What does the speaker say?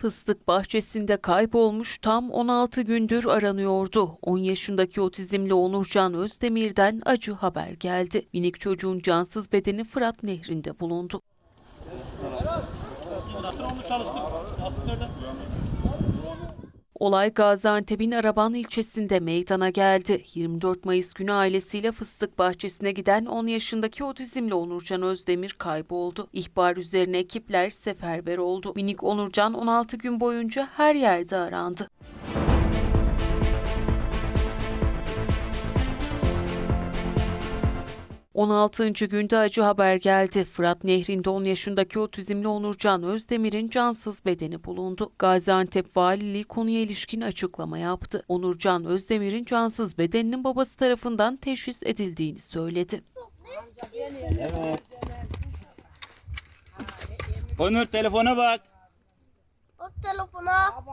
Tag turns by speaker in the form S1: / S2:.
S1: Fıstık bahçesinde kaybolmuş tam 16 gündür aranıyordu. 10 yaşındaki otizmli Onurcan Özdemir'den acı haber geldi. Minik çocuğun cansız bedeni Fırat Nehri'nde bulundu. Olay Gaziantep'in Araban ilçesinde meydana geldi. 24 Mayıs günü ailesiyle fıstık bahçesine giden 10 yaşındaki otizmli Onurcan Özdemir kayboldu. İhbar üzerine ekipler seferber oldu. Minik Onurcan 16 gün boyunca her yerde arandı. ...16. günde acı haber geldi. Fırat Nehri'nde 10 yaşındaki otizmli Onurcan Özdemir'in cansız bedeni bulundu. Gaziantep Valiliği konuya ilişkin açıklama yaptı. Onurcan Özdemir'in cansız bedeninin babası tarafından teşhis edildiğini söyledi.
S2: Onur telefona bak.
S3: O telefona.